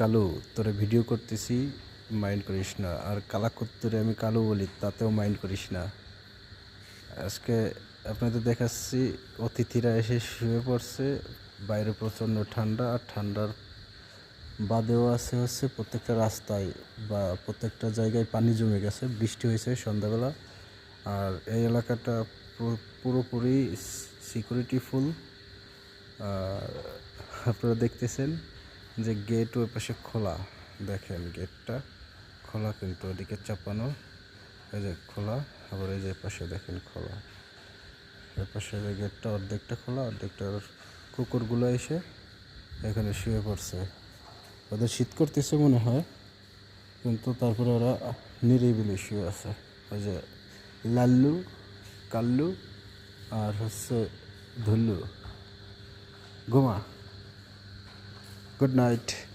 কালু, তোরে ভিডিও করতেছি মাইন্ড করিস না। আর কালাকুত্তরে আমি কালু বলি, তাতেও মাইন্ড করিস না। আজকে আপনাদের দেখাচ্ছি, অতিথিরা এসে শুয়ে পড়ছে, বাইরে প্রচণ্ড ঠান্ডা, আর ঠান্ডার বাদেও আছে হচ্ছে প্রত্যেকটা রাস্তায় বা প্রত্যেকটা জায়গায় পানি জমে গেছে, বৃষ্টি হয়েছে সন্ধ্যাবেলা। আর এই এলাকাটা পুরোপুরি সিকিউরিটি ফুল আপনারা দেখতেছেন যে গেট ওই পাশে খোলা। দেখেন গেটটা খোলা কিন্তু ওদিকে চাপানো, এই যে খোলা, আবার এই যে পাশে দেখেন খোলা। এর পাশে যে গেটটা অর্ধেকটা খোলা, অর্ধেকটা কুকুরগুলো এসে এখানে শুয়ে পড়ছে। ওদের শীত করতেছে মনে হয়, কিন্তু তারপরে ওরা নিরিবিলি শুয়ে আছে। ওই যে লাল্লু, কাল্লু আর হচ্ছে ধুল্লু। ঘুমা। good night.